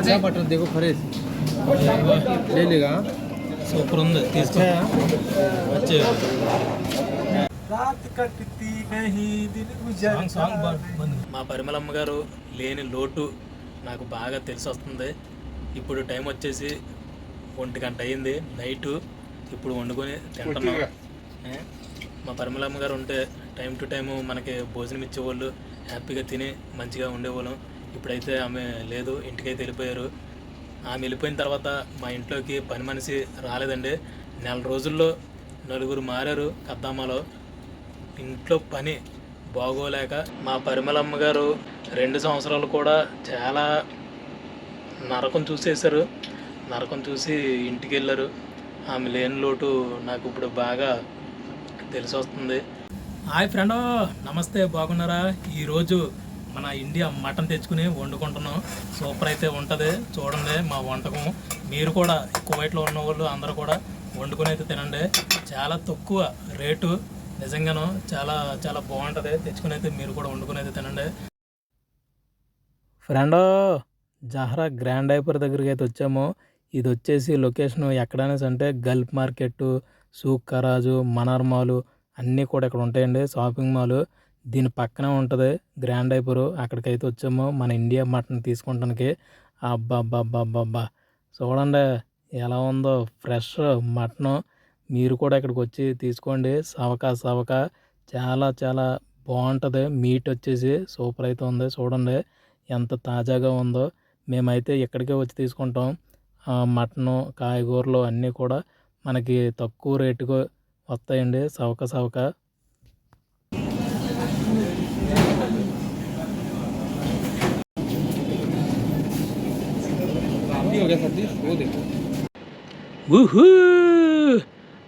अच्छा मटन देखो फ्रेश ले लेगा సూపర్ ఉంది తీసుకో अच्छा है వచ్చే रात कटती नहीं दिन సాంగ్ సాంగ్ బాగుంది మా పరిమళమ్మ గారు లేని లోటు నాకు బాగా తెలిసి వస్తుంది ఇప్పుడు టైం వచ్చేసి ఒంటి గంట అయింది నైట్ ఇప్పుడు వండుకొని తింటున్నాం ఏ? మా పరిమళమ్మ గారు ఉంటే టైం టు టైం మనకి భోజనం ఇచ్చేవాళ్ళు హ్యాపీగా తిని మంచిగా ఉండేవాళ్ళం ఇప్పుడైతే ఆమె లేదు ఇంటికైతే వెళ్ళిపోయారు. ఆమె వెళ్ళిపోయిన తర్వాత మా ఇంట్లోకి పని మనిషి రాలేదండి. నెల రోజుల్లో నలుగురు మారారు కద్దామాలో. ఇంట్లో పని బాగోలేక మా పరిమళమ్మ గారు రెండు సంవత్సరాలు కూడా చాలా నరకం చూసేశారు. నరకం చూసి ఇంటికి వెళ్ళారు. ఆమె లేని లోటు నాకు ఇప్పుడు బాగా తెలిసి వస్తుంది హాయ్ ఫ్రెండ్ నమస్తే బాగున్నారా? ఈరోజు మన ఇండియా మటన్ తెచ్చుకుని వండుకుంటున్నాం. సూపర్ అయితే ఉంటుంది. చూడండి మా వంటకం. మీరు కూడా కువైట్లో ఉన్న వాళ్ళు అందరూ కూడా వండుకుని అయితే తినండి. చాలా తక్కువ రేటు. నిజంగాను చాలా చాలా బాగుంటుంది. తెచ్చుకుని అయితే మీరు కూడా వండుకుని అయితే తినండి. ఫ్రెండ్ జహరా గ్రాండ్ హైపర్ దగ్గరికి అయితే వచ్చాము. ఇది వచ్చేసి లొకేషన్ ఎక్కడనేసి అంటే గల్ఫ్ మార్కెట్ సూక్ కరాజు మనార్ మాలు అన్నీ కూడా ఇక్కడ ఉంటాయండి. Shopping mall. దీని పక్కనే ఉంటుంది గ్రాండ్ ఐపర్ అక్కడికైతే వచ్చాము. మన ఇండియా మటన్ తీసుకుంటానికి. అబ్బా చూడండి ఎలా ఉందో. Fresh mutton. మీరు కూడా ఇక్కడికి వచ్చి తీసుకోండి. సవక సవక. చాలా చాలా బాగుంటుంది. మీట్ వచ్చేసి సూపర్ అయితే ఉంది. చూడండి ఎంత తాజాగా ఉందో. మేమైతే ఇక్కడికే వచ్చి తీసుకుంటాం. మటను కాయగూరలు అన్నీ కూడా మనకి తక్కువ రేటుకు వస్తాయండి. సవక సవక. शादी हो गया सर्दी वो देखो ఊహూ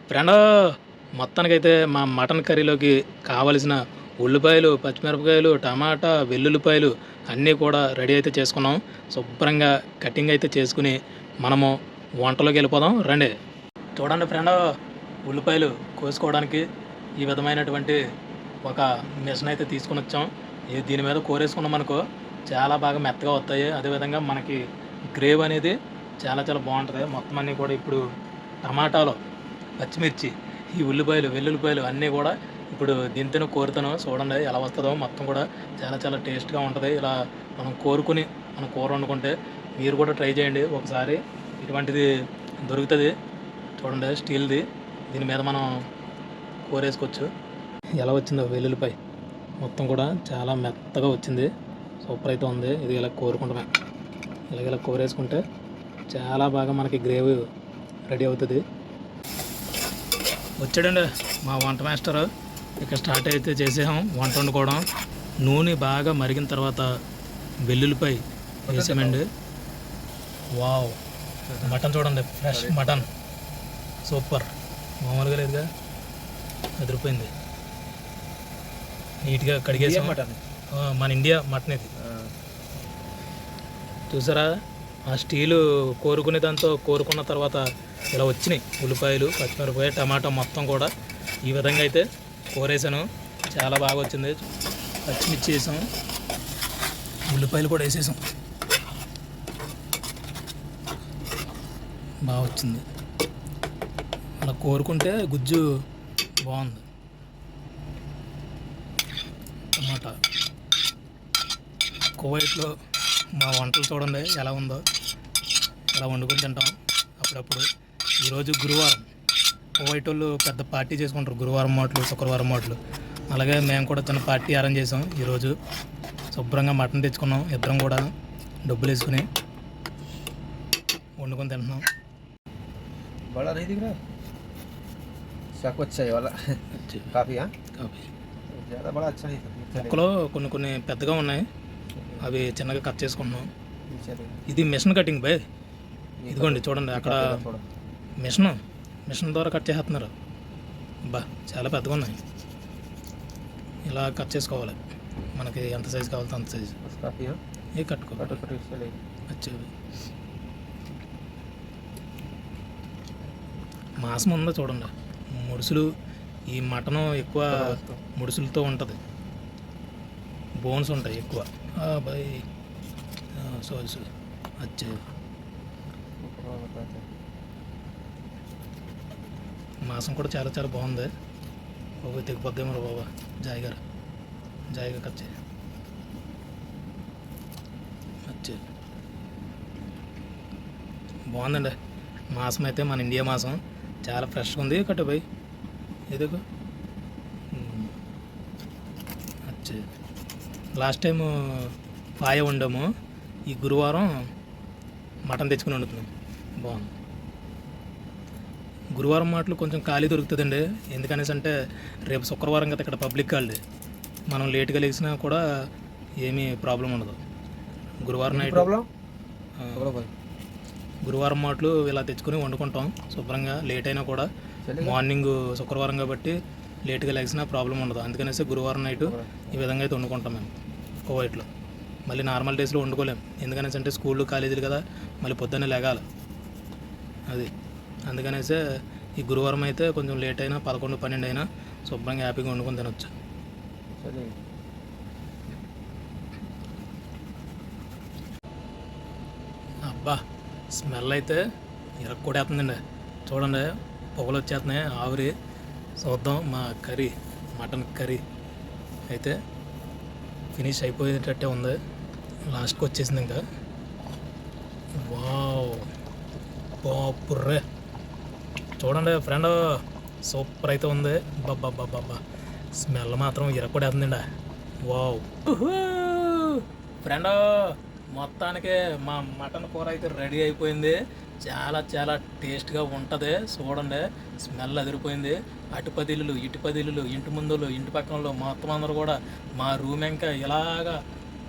ఫ్రెండ్ మొత్తానికైతే మా మటన్ కర్రీలోకి కావలసిన ఉల్లిపాయలు పచ్చిమిరపకాయలు టమాటా వెల్లుల్లిపాయలు అన్నీ కూడా రెడీ అయితే చేసుకున్నాం శుభ్రంగా కటింగ్ అయితే చేసుకుని మనము వంటలోకి వెళ్ళిపోదాం రండి చూడండి ఫ్రెండ్ ఉల్లిపాయలు కోసుకోవడానికి ఈ విధమైనటువంటి ఒక మిషన్ అయితే తీసుకుని వచ్చాం ఈ దీని మీద కోరేసుకున్నాం అనుకో చాలా బాగా మెత్తగా వస్తాయి అదేవిధంగా మనకి గ్రేవ్ అనేది చాలా చాలా బాగుంటుంది. మొత్తం అన్నీ కూడా ఇప్పుడు టమాటాలు పచ్చిమిర్చి ఈ ఉల్లిపాయలు వెల్లుల్లిపాయలు అన్నీ కూడా ఇప్పుడు దింతను కోరుతాను. చూడండి ఎలా వస్తుందో. మొత్తం కూడా చాలా చాలా టేస్ట్గా ఉంటుంది. ఇలా మనం కోరుకుని మనం కూర వండుకుంటే మీరు కూడా ట్రై చేయండి. ఒకసారి ఇటువంటిది దొరుకుతుంది. చూడండి స్టీల్ది. దీని మీద మనం కూరేసుకోవచ్చు. ఎలా వచ్చిందో వెల్లుల్లిపాయ. మొత్తం కూడా చాలా మెత్తగా వచ్చింది. సూపర్ అయితే ఉంది. ఇది ఇలా కోరుకుంటామే ఇలాగ ఇలా కూర వేసుకుంటే చాలా బాగా మనకి గ్రేవీ రెడీ అవుతుంది. వచ్చాడండి మా వంట మాస్టర్. ఇక స్టార్ట్ అయితే చేసాం వంట వండుకోవడం. నూనె బాగా మరిగిన తర్వాత వెల్లుల్లిపై వేసామండి. వావ్. మటన్ చూడండి ఫ్రెష్ మటన్. సూపర్. మామూలుగా లేదుగా. అదిరిపోయింది. నీట్గా కడిగేసాం. మటన్. మన ఇండియా మటన్ ఇది. చూసారా? ఆ స్టీలు కోరుకునే దాంతో కోరుకున్న తర్వాత ఇలా వచ్చినాయి. ఉల్లిపాయలు పచ్చిమిరపకాయ టమాటా మొత్తం కూడా. ఈ విధంగా అయితే కోరేసాను చాలా బాగా వచ్చింది. పచ్చిమిర్చి వేసాం. ఉల్లిపాయలు కూడా వేసేసాం. బాగా వచ్చింది. అలా కోరుకుంటే గుజ్జు బాగుంది. టమాటా. కువైట్లో మా వంటలు చూడండి ఎలా ఉందో ఎలా వండుకొని తింటాం అప్పుడప్పుడు ఈరోజు గురువారం కువైట్ వాళ్ళు పెద్ద పార్టీ చేసుకుంటారు గురువారం మాటలు శుక్రవారం మాటలు అలాగే మేము కూడా చిన్న పార్టీ అరేంజ్ చేసాం ఈరోజు శుభ్రంగా మటన్ తెచ్చుకున్నాం ఇద్దరం కూడా డబ్బులు వేసుకుని వండుకొని తింటున్నాం बड़ा नहीं दिख रहा चाकू अच्छा है वाला काफी हाँ కాఫీ ज्यादा बड़ा अच्छा नहीं था चलेगा మొక్కలు కొన్ని కొన్ని పెద్దగా ఉన్నాయి అవి చిన్నగా కట్ చేసుకుంటున్నాం. ఇది మిషన్ కటింగ్ బై. ఇదిగోండి చూడండి అక్కడ మిషన్. మిషన్ ద్వారా కట్ చేస్తున్నారు. బా చాలా పెద్దగా ఉన్నాయి. ఇలా కట్ చేసుకోవాలి. మనకి ఎంత సైజు కావాలో అంత సైజు. ఏ కట్టుకో. వచ్చేవి మాసం ఉందా చూడండి. ముడుసులు ఈ మటను ఎక్కువ ముడుసులతో ఉంటుంది. బోన్స్ ఉంటాయి ఎక్కువ. బాయ్ సారీ సారీ అచ్చే ऊपर बताते हैं మాసం కూడా చాలా చాలా బాగుంది బాబు తెగిపోద్దేమో బాబా జాయ్ గారు జాయిగా కట్ చేయి అచ్చే బాగుందండి మాసం అయితే మన ఇండియా మాసం చాలా ఫ్రెష్గా ఉంది కట్టు పోయి ఎదుగు లాస్ట్ టైం పాయ ఉండము ఈ గురువారం మటన్ తెచ్చుకుని వండుతున్నాం. బాగుంది. గురువారం మాటలు కొంచెం ఖాళీ దొరుకుతుందండి. ఎందుకనేసి అంటే రేపు శుక్రవారం కదా ఇక్కడ పబ్లిక్ హాలిడే. మనం లేట్గా లేచినా కూడా ఏమీ ప్రాబ్లం ఉండదు. గురువారం నైట్ గురువారం మాటలు ఇలా తెచ్చుకుని వండుకుంటాం. శుభ్రంగా లేట్ అయినా కూడా మార్నింగ్ శుక్రవారం కాబట్టి లేట్గా లెగ్సినా ప్రాబ్లం ఉండదు. అందుకనేసి గురువారం నైట్ ఈ విధంగా అయితే వండుకుంటాం మేము కోవైట్లో. మళ్ళీ నార్మల్ డేస్లో వండుకోలేం. ఎందుకనేసి అంటే స్కూళ్ళు కాలేజీలు కదా మళ్ళీ పొద్దున్నే లెగాలి. అది. అందుకనేసి ఈ గురువారం అయితే కొంచెం లేట్ అయినా పదకొండు పన్నెండు అయినా శుభ్రంగా హ్యాపీగా వండుకొని తినొచ్చు. సరే. అబ్బా స్మెల్ అయితే ఇరక్కొడేస్తుందండి చూడండి పొగలు వచ్చేస్తున్నాయి ఆవిరి. చూద్దాం మా కర్రీ మటన్ కర్రీ అయితే ఫినిష్ అయిపోయేటట్టే ఉంది. లాస్ట్కి వచ్చేసింది ఇంకా. వావ్! బాపుర్రే చూడండి ఫ్రెండ్ సూపర్ అయితే ఉంది. బాబా బాబా స్మెల్ మాత్రం ఇరక్కొడేస్తుందండి వావ్! ఫ్రెండ్ మొత్తానికి మా మటన్ కూర అయితే రెడీ అయిపోయింది. చాలా చాలా టేస్ట్గా ఉంటుంది చూడండి. స్మెల్ అదిరిపోయింది. అటుపదిలు ఇటుపదిలు ఇంటి ముందులు ఇంటి పక్కనలో మొత్తం అందరూ కూడా మా రూమ్ ఇంకా ఇలాగా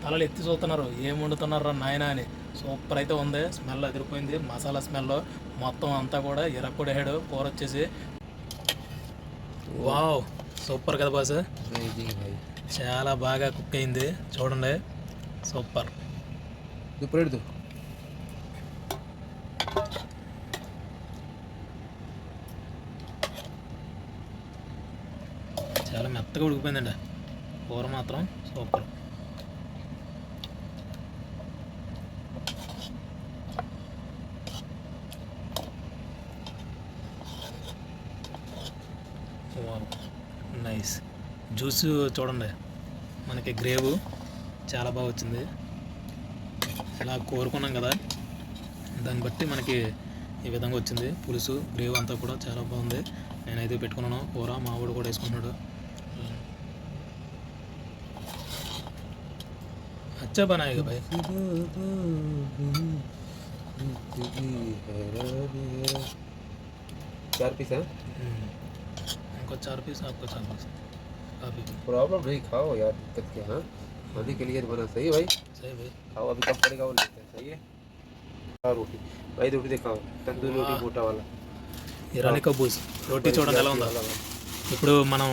తలలు ఎత్తి చూస్తున్నారు. ఏం వండుతున్నారు నాయన అని. సూపర్ అయితే ఉంది. స్మెల్ అదిరిపోయింది. మసాలా స్మెల్ మొత్తం అంతా కూడా ఇరక్కుడేహాడు కూర వచ్చేసి. వావ్! సూపర్ కదా బాస్. చాలా బాగా కుక్ అయింది. చూడండి. సూపర్. చాలా మెత్తగా ఉడికిపోయిందండి. కూర మాత్రం సూపర్. నైస్ జ్యూస్ చూడండి. మనకి గ్రేవ్ చాలా బాగా వచ్చింది. ఇలా కోరుకున్నాం కదా. దాన్ని బట్టి మనకి ఈ విధంగా వచ్చింది పులుసు గ్రేవ్ అంతా కూడా చాలా బాగుంది నేనైతే పెట్టుకున్నాను కూర మా వాడు కూడా వేసుకున్నాడు అచ్చా బనాయిగా భాయ్ चार पीस है हम्म। ఇంకో చార్ పీస్ आपको चार पीस काफ़ी प्रॉब्लम नहीं खाओ यार दिक्कत क्या हाँ शादी के लिए तो बना सही है भाई सही भाई खाओ अभी कब पड़ेगा वो लेते हैं सही है రోటీ ఐదు రోటీ కావాలి తందూరి రోటీ వల్ల బూజ్. రోటీ చూడండి ఎలా ఉందా. ఇప్పుడు మనం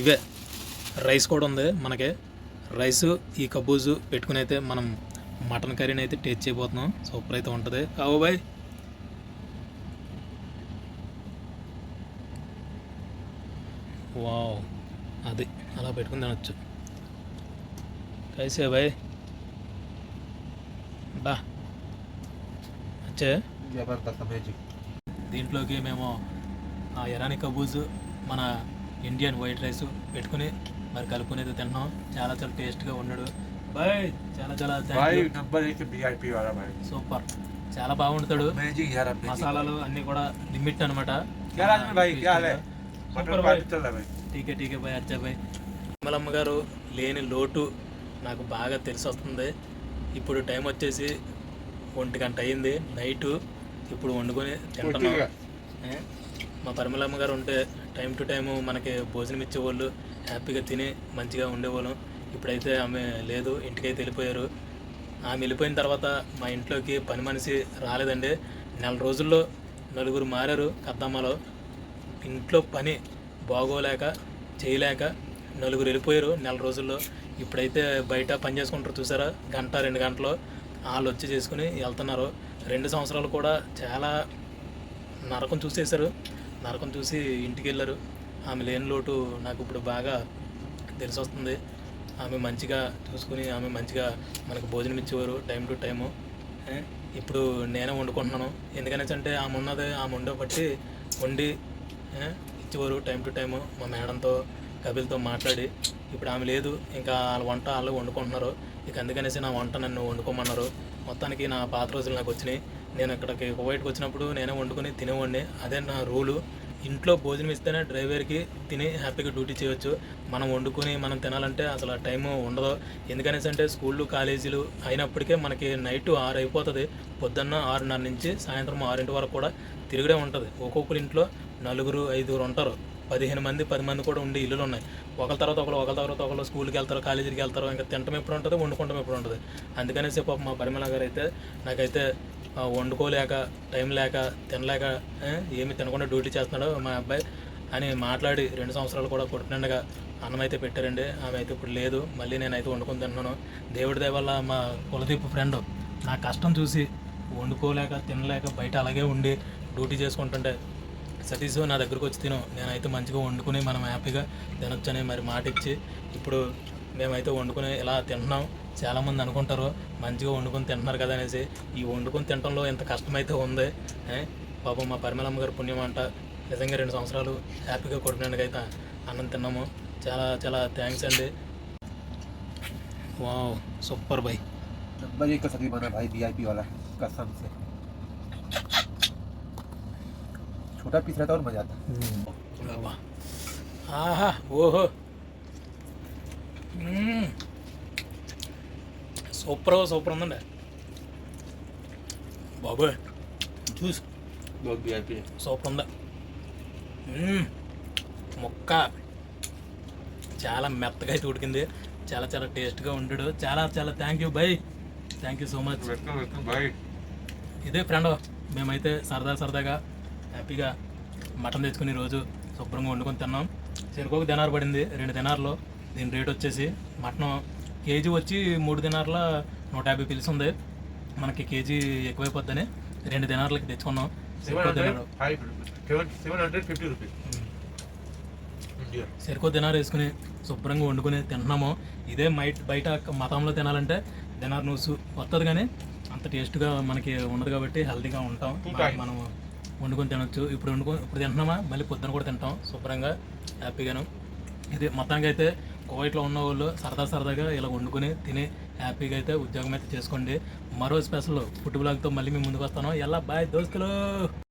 ఇవే రైస్ కూడా ఉంది మనకి. రైస్ ఈ కబూజు పెట్టుకుని అయితే మనం మటన్ కర్రీని అయితే టేస్ట్ చేయబోతున్నాం. సూపర్ అయితే ఉంటుంది. కావు బాయ్. వావ్. అది అలా పెట్టుకుని తినొచ్చు. కైసే బాయ్. బా దీంట్లోకి మేము ఎరాని కబూజ్ మన ఇండియన్ వైట్ రైస్ పెట్టుకుని మరి కలుపుకునేది తిన్నాం. చాలా చాలా టేస్ట్గా ఉండడు బాయ్ చాలా చాలా సూపర్. చాలా బాగుంటాడు మసాలాలు అన్నీ కూడా లిమిట్ అనమాట టీకే టీకే బాయ్ అచ్చా బాయ్ కమలమ్మ గారు లేని లోటు నాకు బాగా తెలిసి వస్తుంది ఇప్పుడు టైం వచ్చేసి ఒంటి గంట అయింది. నైటు ఇప్పుడు వండుకొని తింటున్నాం? మా పరిమళమ్మ గారు ఉంటే టైం టు టైము మనకి భోజనం ఇచ్చేవాళ్ళు హ్యాపీగా తిని మంచిగా ఉండేవాళ్ళం. ఇప్పుడైతే ఆమె లేదు ఇంటికైతే వెళ్ళిపోయారు. ఆమె వెళ్ళిపోయిన తర్వాత మా ఇంట్లోకి పని మనిషి రాలేదండి. నెల రోజుల్లో నలుగురు మారారు కద్దమ్మలో. ఇంట్లో పని బాగోలేక చేయలేక నలుగురు వెళ్ళిపోయారు నెల రోజుల్లో. ఇప్పుడైతే బయట పని చేసుకుంటారు చూసారా? గంట రెండు గంటలు. వాళ్ళు వచ్చి చేసుకుని వెళ్తున్నారు. రెండు సంవత్సరాలు కూడా చాలా నరకం చూసేశారు. నరకం చూసి ఇంటికి వెళ్ళారు. ఆమె లేని లోటు నాకు ఇప్పుడు బాగా తెలిసి వస్తుంది ఆమె మంచిగా చూసుకుని ఆమె మంచిగా మనకు భోజనం ఇచ్చేవారు టైం టు టైము. ఇప్పుడు నేనే వండుకుంటున్నాను. ఎందుకనేసి అంటే ఆమె ఉన్నది ఆమె వండే బట్టి వండి ఇచ్చేవారు టైం టు టైము మా మేడంతో కపిల్తో మాట్లాడి. ఇప్పుడు ఆమె లేదు. ఇంకా వాళ్ళ వంట వాళ్ళు వండుకుంటున్నారు. ఇక అందుకనేసి నా వంట నన్ను వండుకోమన్నారు. మొత్తానికి నా పాత రోజులు నాకు వచ్చినాయి. నేను ఇక్కడికి కువైట్కి వచ్చినప్పుడు నేనే వండుకొని తినేవాడిని. అదే నా రూలు. ఇంట్లో భోజనం ఇస్తేనే డ్రైవర్కి తిని హ్యాపీగా డ్యూటీ చేయొచ్చు. మనం వండుకొని మనం తినాలంటే అసలు టైం ఉండదు. ఎందుకనేసి అంటే స్కూళ్ళు కాలేజీలు అయినప్పటికే మనకి నైట్ ఆరు అయిపోతుంది. పొద్దున్న ఆరున్నర నుంచి సాయంత్రం ఆరింటి వరకు కూడా తిరుగుడే ఉంటుంది. ఒక్కొక్కరి ఇంట్లో నలుగురు ఐదుగురు ఉంటారు. పదిహేను మంది పది మంది కూడా ఉండే ఇల్లులు ఉన్నాయి. ఒకరి తర్వాత ఒకరు ఒకరి తర్వాత ఒకరు స్కూల్కి వెళ్తారు కాలేజీకి వెళ్తారు ఇంకా తినటం ఎప్పుడు ఉంటుంది వండుకోవడం ఎప్పుడు ఉంటుంది. అందుకనేసి పాప మా పరిమళ గారు అయితే నాకైతే వండుకోలేక టైం లేక తినలేక ఏమి తినకుండా డ్యూటీ చేస్తున్నాడు మా అబ్బాయి అని మాట్లాడి రెండు సంవత్సరాలు కూడా కొట్టినండగా అన్నం అయితే పెట్టారండి. ఆమె అయితే ఇప్పుడు లేదు మళ్ళీ నేనైతే వండుకొని తింటున్నాను. దేవుడి వల్ల మా కులదీప్ ఫ్రెండ్ నా కష్టం చూసి వండుకోలేక తినలేక బయట అలాగే ఉండి డ్యూటీ చేసుకుంటుంటే సతీష్ నా దగ్గరకు వచ్చి తిను నేనైతే మంచిగా వండుకుని మనం హ్యాపీగా తినొచ్చని మరి మాట ఇచ్చి ఇప్పుడు మేమైతే వండుకుని ఇలా తింటున్నాం చాలామంది అనుకుంటారు మంచిగా వండుకొని తింటున్నారు కదా అనేసి ఈ వండుకొని తినడంలో ఎంత కష్టమైతే ఉంది ఏ? పాపం మా పరిమళమ్మ గారి పుణ్యం అంట నిజంగా రెండు సంవత్సరాలు హ్యాపీగా కొడుకునేందుకు అయితే అన్నం తిన్నాము చాలా చాలా థ్యాంక్స్ అండి వావ్ సూపర్ బై नंबर एक का सभी बना भाई वीआईपी वाला कसम से छोटा पीस रहता और मजा आता అబ్బా. ఆహా ఓహో మ్మ్. సూపర్ సూపర్ ఉందండి బాబోయ్ జ్యూస్ बहुत वीआईपी है సూపర్ ఉంది మ్మ్. ముక్క చాలా మెత్తగా అయితే ఉడికింది చాలా చాలా టేస్ట్గా ఉండడు చాలా చాలా thank you bye thank you so much welcome welcome भाई ఇదే ఫ్రెండ్ మేమైతే సరదా సరదాగా హ్యాపీగా మటన్ తెచ్చుకుని రోజు శుభ్రంగా వండుకొని తిన్నాం. చెరుకోకు దినార పడింది రెండు దినార్లో. దీని రేట్ వచ్చేసి మటన్ కేజీ వచ్చి మూడు దినార్ల నూట యాభై పిలిచి ఉంది. మనకి కేజీ ఎక్కువైపోద్దని రెండు దినార్లకి తెచ్చుకున్నాం. సెరుకో దినారు. వేసుకుని శుభ్రంగా వండుకుని తింటున్నాము ఇదే మైట్ బయట మతంలో తినాలంటే దినార్ నూసు వస్తుంది కానీ అంత టేస్ట్గా మనకి ఉండదు కాబట్టి హెల్తీగా ఉంటాం. మనం వండుకొని తినొచ్చు. ఇప్పుడు వండుకొని ఇప్పుడు తింటున్నామా? మళ్ళీ పొద్దున కూడా తింటాం. శుభ్రంగా హ్యాపీగాను. ఇది మొత్తానికి అయితే కువైట్లో ఉన్న వాళ్ళు సరదా సరదాగా ఇలా వండుకొని తిని హ్యాపీగా అయితే ఉద్యోగం అయితే చేసుకోండి. మరో స్పెషల్ ఫుడ్ బ్లాగ్తో మళ్ళీ మేము ముందుకు వస్తాను. ఎలా? బాయ్ దోస్తులు!